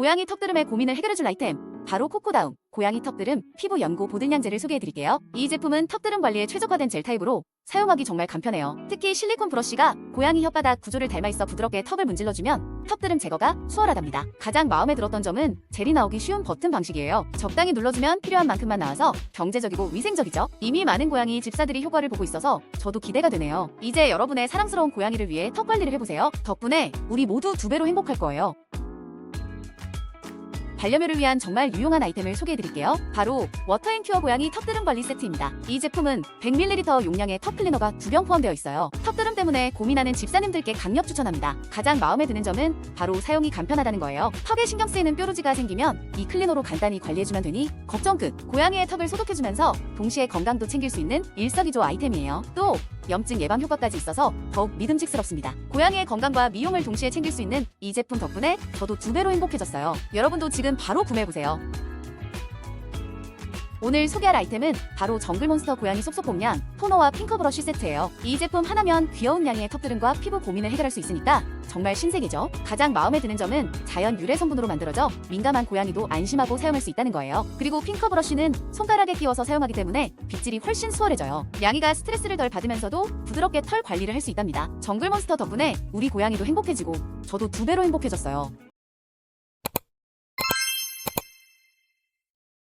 고양이 턱드름의 고민을 해결해줄 아이템 바로 코코다움 고양이 턱드름 피부 연고 보들량제를 소개해드릴게요. 이 제품은 턱드름 관리에 최적화된 젤 타입으로 사용하기 정말 간편해요. 특히 실리콘 브러쉬가 고양이 혓바닥 구조를 닮아있어 부드럽게 턱을 문질러주면 턱드름 제거가 수월하답니다. 가장 마음에 들었던 점은 젤이 나오기 쉬운 버튼 방식이에요. 적당히 눌러주면 필요한 만큼만 나와서 경제적이고 위생적이죠. 이미 많은 고양이 집사들이 효과를 보고 있어서 저도 기대가 되네요. 이제 여러분의 사랑스러운 고양이를 위해 턱 관리를 해보세요. 덕분에 우리 모두 두 배로 행복할 거예요. 반려묘를 위한 정말 유용한 아이템을 소개해드릴게요. 바로 워터앤큐어 고양이 턱드름 관리 세트입니다. 이 제품은 100ml 용량의 턱 클리너가 두 병 포함되어 있어요. 턱드름 때문에 고민하는 집사님들께 강력 추천합니다. 가장 마음에 드는 점은 바로 사용이 간편하다는 거예요. 턱에 신경 쓰이는 뾰루지가 생기면 이 클리너로 간단히 관리해주면 되니 걱정 끝. 고양이의 턱을 소독해주면서 동시에 건강도 챙길 수 있는 일석이조 아이템이에요. 또 염증 예방 효과까지 있어서 더욱 믿음직스럽습니다. 고양이의 건강과 미용을 동시에 챙길 수 있는 이 제품 덕분에 저도 두 배로 행복해졌어요. 여러분도 지금 바로 구매해보세요. 오늘 소개할 아이템은 바로 정글몬스터 고양이 쏙쏙공냥 토너와 핑커 브러쉬 세트예요. 이 제품 하나면 귀여운 양이의 턱드름과 피부 고민을 해결할 수 있으니까 정말 신세계죠. 가장 마음에 드는 점은 자연 유래 성분으로 만들어져 민감한 고양이도 안심하고 사용할 수 있다는 거예요. 그리고 핑커 브러쉬는 손가락에 끼워서 사용하기 때문에 빗질이 훨씬 수월해져요. 양이가 스트레스를 덜 받으면서도 부드럽게 털 관리를 할 수 있답니다. 정글몬스터 덕분에 우리 고양이도 행복해지고 저도 두 배로 행복해졌어요.